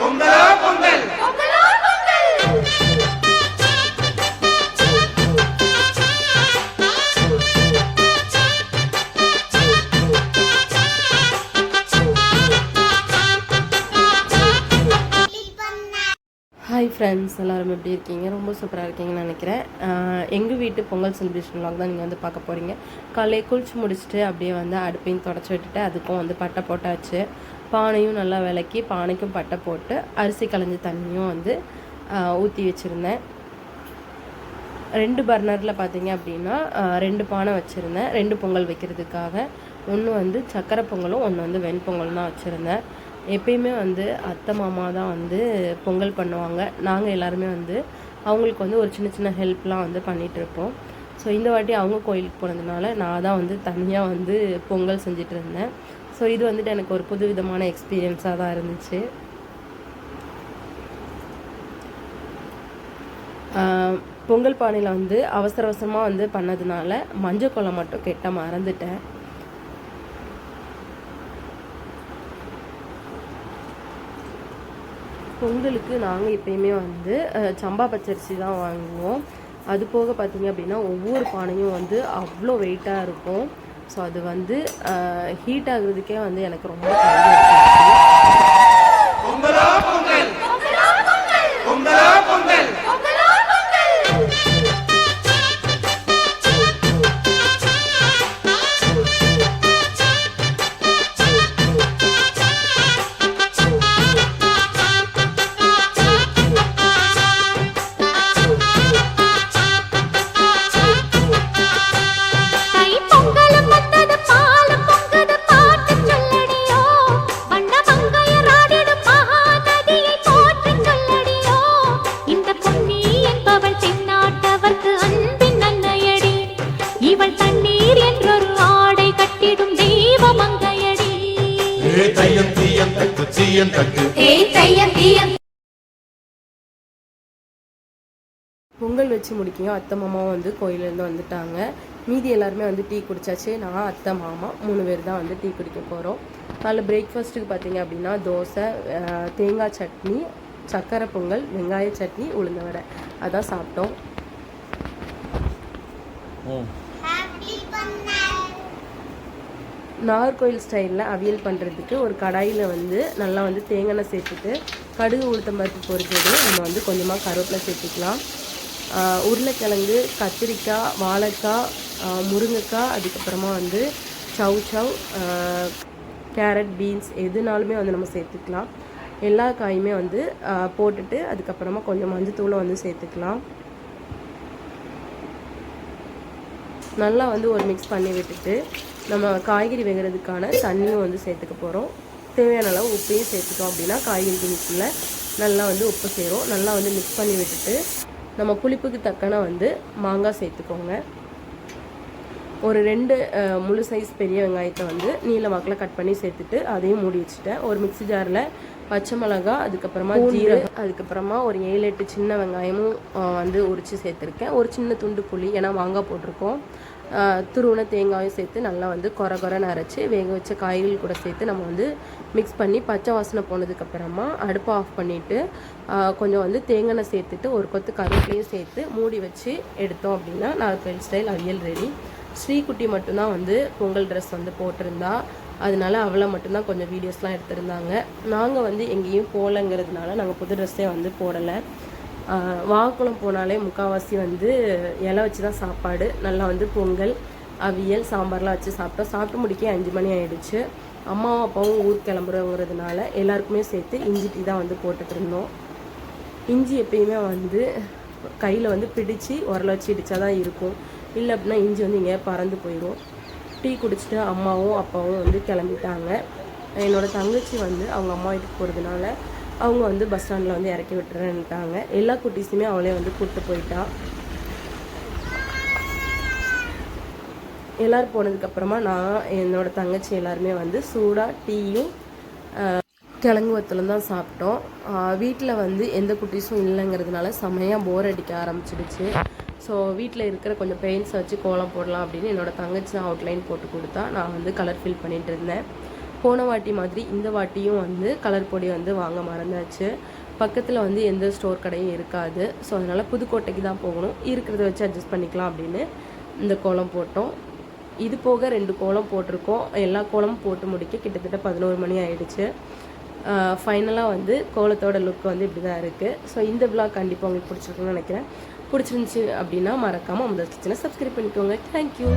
பொங்கலோ பொங்கல் ஃப்ரெண்ட்ஸ் எல்லோரும் எப்படி இருக்கீங்க? ரொம்ப சூப்பராக இருக்கீங்கன்னு நினைக்கிறேன். எங்கள் வீட்டு பொங்கல் செலிப்ரேஷன் vlog தான் நீங்கள் வந்து பார்க்க போகிறீங்க காலையில் குளிச்சு முடிச்சுட்டு அப்படியே வந்து அடுப்பையும் தொடச்சி விட்டுட்டு அதுக்கும் வந்து பட்டை போட்டாச்சு. பானையும் நல்லா விளக்கி பானைக்கும் பட்டை போட்டு அரிசி களைஞ்ச தண்ணியும் வந்து ஊற்றி வச்சுருந்தேன். ரெண்டு பர்னரில் பார்த்தீங்க அப்படின்னா ரெண்டு பானை வச்சுருந்தேன். ரெண்டு பொங்கல் வைக்கிறதுக்காக. ஒன்று வந்து சக்கரை பொங்கலும் ஒன்று வந்து வெண்பொங்கலும் தான் வச்சுருந்தேன். எப்பயுமே வந்து அத்தை மாமா தான் வந்து பொங்கல் பண்ணுவாங்க. நாங்கள் எல்லாருமே வந்து அவங்களுக்கு வந்து ஒரு சின்ன சின்ன ஹெல்ப்லாம் வந்து பண்ணிகிட்ருப்போம் ஸோ இந்த வாட்டி அவங்க கோயிலுக்கு போனதுனால நான் தான் வந்து தனியாக வந்து பொங்கல் செஞ்சிட்டு இருந்தேன். ஸோ இது வந்துட்டு எனக்கு ஒரு புது விதமான எக்ஸ்பீரியன்ஸாக தான் இருந்துச்சு. பொங்கல் பானையில் வந்து அவசர அவசரமாக வந்து பண்ணதுனால மஞ்சள் குளம் மட்டும் கெட்ட மறந்துட்டேன். பொங்கலுக்கு நாங்கள் எப்பயுமே வந்து சம்பா பச்சரிசி தான் வாங்குவோம். அது போக பார்த்தீங்க அப்படின்னா ஒவ்வொரு பானையும் வந்து அவ்வளோ வெயிட்டாக இருக்கும். ஸோ அது வந்து ஹீட் ஆகுறதுக்கே வந்து எனக்கு ரொம்ப இவள் தண்ணீர் என்றொரு ஆடை கட்டிடும் தெய்வ மங்கையடி ஏ தையம் தீயம் தக்கு தீயம் தக்கு. ஏய் தையம் தீயம் பொங்கல் வச்சு முடிக்கையும் அத்தை மாமாவும் வந்து கோயிலேருந்து வந்துட்டாங்க. மீதி எல்லாருமே வந்து டீ குடிச்சாச்சு. நான் அத்தை மாமா மூணு பேர் தான் வந்து டீ குடிக்க போகிறோம் காலைல பிரேக்ஃபாஸ்ட்டுக்கு பார்த்தீங்க அப்படின்னா தோசை தேங்காய் சட்னி சக்கரை பொங்கல் வெங்காய சட்னி உளுந்த வடை. அதான் சாப்பிட்டோம். நாகர்கோயில் ஸ்டைலில் அவியல் பண்ணுறதுக்கு ஒரு கடாயில் வந்து நல்லா வந்து தேங்காய் சேர்த்துட்டு கடுகு உளுத்தம் பருப்பு பொறுத்தது நம்ம வந்து கொஞ்சமாக கருவேப்பிலை சேர்த்துக்கலாம். உருளைக்கிழங்கு கத்திரிக்காய் வாழைக்காய் முருங்கைக்காய் அதுக்கப்புறமா வந்து சவ் சவ் கேரட் பீன்ஸ் எதுனாலுமே வந்து நம்ம சேர்த்துக்கலாம். எல்லா காயுமே வந்து போட்டுட்டு அதுக்கப்புறமா கொஞ்சம் மஞ்சத்தூளை வந்து சேர்த்துக்கலாம். நல்லா வந்து ஒரு மிக்ஸ் பண்ணி விட்டுட்டு நம்ம காய்கறி வேகிறதுக்கான தண்ணியும் வந்து சேர்த்துக்க போகிறோம் தேவையான அளவு உப்பையும் சேர்த்துட்டோம் அப்படின்னா காய்கறி துணிக்குள்ளே நல்லா வந்து உப்பு சேரும். நல்லா வந்து மிக்ஸ் பண்ணி விட்டுட்டு நம்ம புளிப்புக்கு தக்கன வந்து மாங்காய் சேர்த்துக்கோங்க. ஒரு ரெண்டு முழு சைஸ் பெரிய வெங்காயத்தை வந்து நீல வாக்கில் கட் பண்ணி சேர்த்துட்டு அதையும் மூடி வச்சுட்டேன். ஒரு மிக்ஸி ஜாரில் பச்சை மிளகா அதுக்கப்புறமா ஜீரகம் அதுக்கப்புறமா ஒரு ஏழு எட்டு சின்ன வெங்காயமும் வந்து உரித்து சேர்த்துருக்கேன். ஒரு சின்ன துண்டு புளி ஏன்னா மாங்காய் போட்டிருக்கோம். துருவின தேங்காயும் சேர்த்து நல்லா வந்து கொர கொரன்னு அரைச்சி வேக வச்ச காய்கள் கூட சேர்த்து நம்ம வந்து மிக்ஸ் பண்ணி பச்சை வாசனை போனதுக்கப்புறமா அடுப்பை ஆஃப் பண்ணிவிட்டு கொஞ்சம் வந்து தேங்காய் சேர்த்துட்டு ஒரு கொத்து கருவேப்பிலையும் சேர்த்து மூடி வச்சு எடுத்தோம் அப்படின்னா நாகர்கோயில் ஸ்டைல் அவியல் ரெடி. ஸ்ரீகுட்டி மட்டும்தான் வந்து பொங்கல் ட்ரெஸ் வந்து போட்டிருந்தா. அதனால அவளை மட்டும்தான் கொஞ்சம் வீடியோஸ்லாம் எடுத்திருந்தாங்க. நாங்கள் வந்து எங்கேயும் போகலங்கிறதுனால நாங்கள் புது ட்ரெஸ்ஸே வந்து போடலை. ஆஹ் வாகக்குளம் போனாலே முக்கால்வாசி வந்து இலை வச்சு தான் சாப்பாடு. நல்லா வந்து பொங்கல் அவியல் சாம்பார்லாம் வச்சு சாப்பிட்டோம் சாப்பிட்டு முடிக்க அஞ்சு மணி ஆயிடுச்சு. அம்மாவும் அப்பாவும் ஊர் கிளம்புறவங்கிறதுனால எல்லாருக்குமே சேர்த்து இஞ்சி டீ தான் வந்து போட்டுட்டு இருந்தோம். இஞ்சி எப்பயுமே வந்து கையில் வந்து பிடிச்சு உரல வச்சு இடிச்சா தான் இருக்கும். இல்லை அப்படின்னா இஞ்சி வந்து இங்கே பறந்து போயிடும் டீ குடிச்சிட்டு அம்மாவும் அப்பாவும் வந்து கிளம்பிட்டாங்க. என்னோடய தங்கச்சி வந்து அவங்க அம்மா வீட்டுக்கு போகிறதுனால அவங்க வந்து பஸ் ஸ்டாண்டில் வந்து இறக்கி விட்டுறேன்ட்டாங்க. எல்லா குட்டீஸுமே அவளே வந்து கூப்பிட்டு போயிட்டா. எல்லோரும் போனதுக்கப்புறமா நான் என்னோடய தங்கச்சி எல்லாருமே வந்து சூடாக டீயும் கிழங்கு வத்தலும் தான் சாப்பிட்டோம். வீட்டில் வந்து எந்த குட்டீஸும் இல்லைங்கிறதுனால செமையாக போர் அடிக்க ஆரம்பிச்சிடுச்சு. ஸோ வீட்டில் இருக்கிற கொஞ்சம் பெயிண்ட்ஸை வச்சு கோலம் போடலாம் அப்படின்னு என்னோட தங்கச்சி அவுட்லைன் போட்டு கொடுத்தா நான் வந்து கலர் ஃபில் பண்ணிகிட்டு இருந்தேன். போன வாட்டி மாதிரி இந்த வாட்டியும் வந்து கலர் பொடி வந்து வாங்க மறந்தாச்சு. பக்கத்தில் வந்து எந்த ஸ்டோர் கடையும் இருக்காது. ஸோ அதனால் புதுக்கோட்டைக்கு தான் போகணும். இருக்கிறத வச்சு அட்ஜஸ்ட் பண்ணிக்கலாம் அப்படின்னு இந்த கோலம் போட்டோம். இது போக ரெண்டு கோலம் போட்டிருக்கோம். எல்லா கோலமும் போட்டு முடிக்க கிட்டத்தட்ட பதினோரு மணி ஆயிடுச்சு. ஃபைனலாக வந்து கோலத்தோட லுக் வந்து இப்படி தான் இருக்குது ஸோ இந்த விழா கண்டிப்பாக உங்களுக்கு பிடிச்சிருக்குன்னு நினைக்கிறேன். பிடிச்சிருந்துச்சி அப்படின்னா மறக்காமல் அமுதா கிச்சனை சப்ஸ்கிரைப் பண்ணிக்கோங்க. தேங்க்யூ